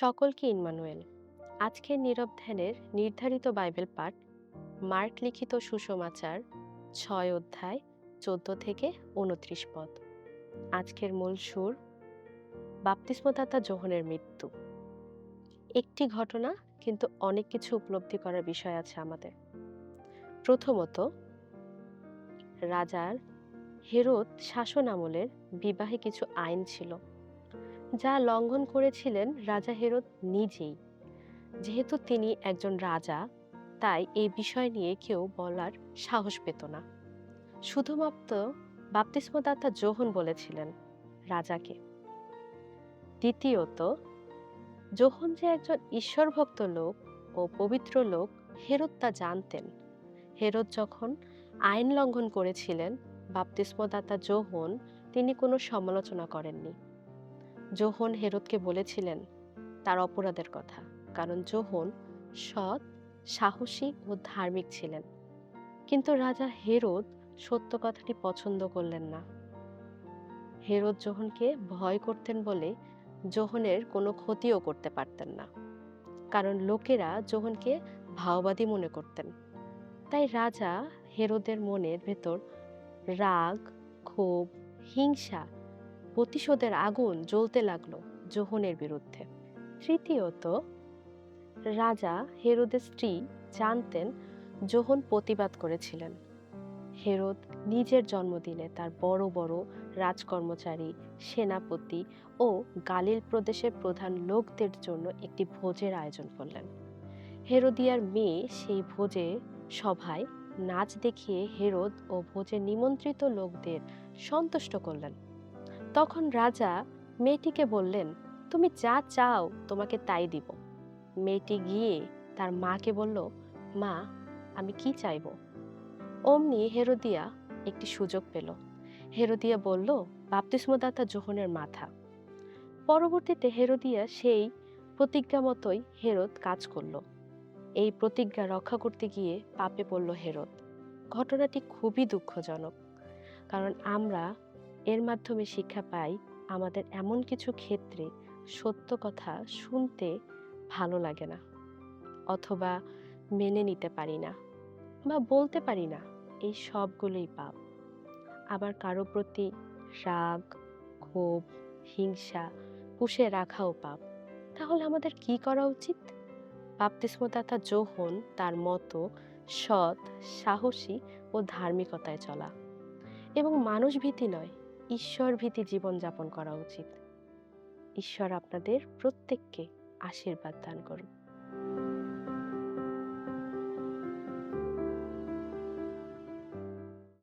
সকলকে ইনমানুয়েল আজকের নীরব ধ্যানের নির্ধারিত বাইবেল পাঠ, মার্ক লিখিত সুসমাচার ছয় অধ্যায়, চোদ্দ থেকে উনত্রিশ পদ। আজকের মূল সুর, বাপ্তিস্মদাতা জোহনের মৃত্যু। একটি ঘটনা কিন্তু অনেক কিছু উপলব্ধি করার বিষয় আছে আমাদের। প্রথমত, রাজার হেরোদ শাসন আমলের বিবাহে কিছু আইন ছিল। যা লঙ্ঘন করেছিলেন রাজা হেরোদ নিজেই। যেহেতু তিনি একজন রাজা, তাই এই বিষয় নিয়ে কেউ বলার সাহস পেত না। শুধুমাত্র বাপ্তিস্মদাতা যোহন বলেছিলেন রাজাকে। দ্বিতীয়ত যোহন যে একজন ঈশ্বরভক্ত লোক ও পবিত্র লোক হেরোদ তা জানতেন। হেরোদ যখন আইন লঙ্ঘন করেছিলেন, বাপ্তিস্মদাতা যোহন তিনি কোনো সমালোচনা করেননি। যোহন হেরোদকে বলেছিলেন তার অপরাধের কথা, কারণ যোহন সৎ, সাহসী ও ধার্মিক ছিলেন। কিন্তু রাজা হেরোদ সত্য কথাটি পছন্দ করলেন না। হেরোদ যোহনকে ভয় করতেন বলে যোহনের কোনো ক্ষতিও করতে পারতেন না, কারণ লোকেরা যোহনকে ভাওবাদী মনে করতেন। তাই রাজা হেরোদের মনের ভেতর রাগ, ক্ষোভ, হিংসা প্রতিশোধের আগুন জ্বলতে লাগল যোহনের বিরুদ্ধে। তৃতীয়ত, রাজা হেরোদের স্ত্রী জানতেন যোহন প্রতিবাদ করেছিলেন। হেরোদ নিজের জন্মদিনে তার বড় বড় রাজকর্মচারী, সেনাপতি ও গালিল প্রদেশের প্রধান লোকদের জন্য একটি ভোজের আয়োজন করলেন। হেরোদিয়ার মেয়ে সেই ভোজে সভায় নাচ দেখিয়ে হেরোদ ও ভোজে নিমন্ত্রিত লোকদের সন্তুষ্ট করলেন। তখন রাজা মেয়েটিকে বললেন, তুমি যা চাও তোমাকে তাই দিব। মেয়েটি গিয়ে তার মাকে বলল, মা, আমি কি চাইব? অমনি হেরোদিয়া একটি সুযোগ পেল। হেরোদিয়া বলল, বাপ্তিস্মদাতা যোহনের মাথা। পরবর্তীতে হেরোদিয়া সেই প্রতিজ্ঞা মতোই হেরোদ কাজ করল। এই প্রতিজ্ঞা রক্ষা করতে গিয়ে পাপে পড়ল হেরোদ। ঘটনাটি খুবই দুঃখজনক, কারণ আমরা এর মাধ্যমে শিক্ষা পাই আমাদের এমন কিছু ক্ষেত্রে সত্য কথা শুনতে ভালো লাগে না, অথবা মেনে নিতে পারি না বা বলতে পারি না, এই সবগুলোই পাপ। আবার কারও প্রতি রাগ, ক্ষোভ, হিংসা পুষে রাখাও পাপ। তাহলে আমাদের কি করা উচিত? বাপ্তিস্মদাতা যোহন তার মতো সৎ, সাহসী ও ধার্মিকতায় চলা। এবং মানুষ ভীতি নয় ঈশ্বর ভীতি জীবনযাপন করা উচিত। ঈশ্বর আপনাদের প্রত্যেককে আশীর্বাদ দান করুন।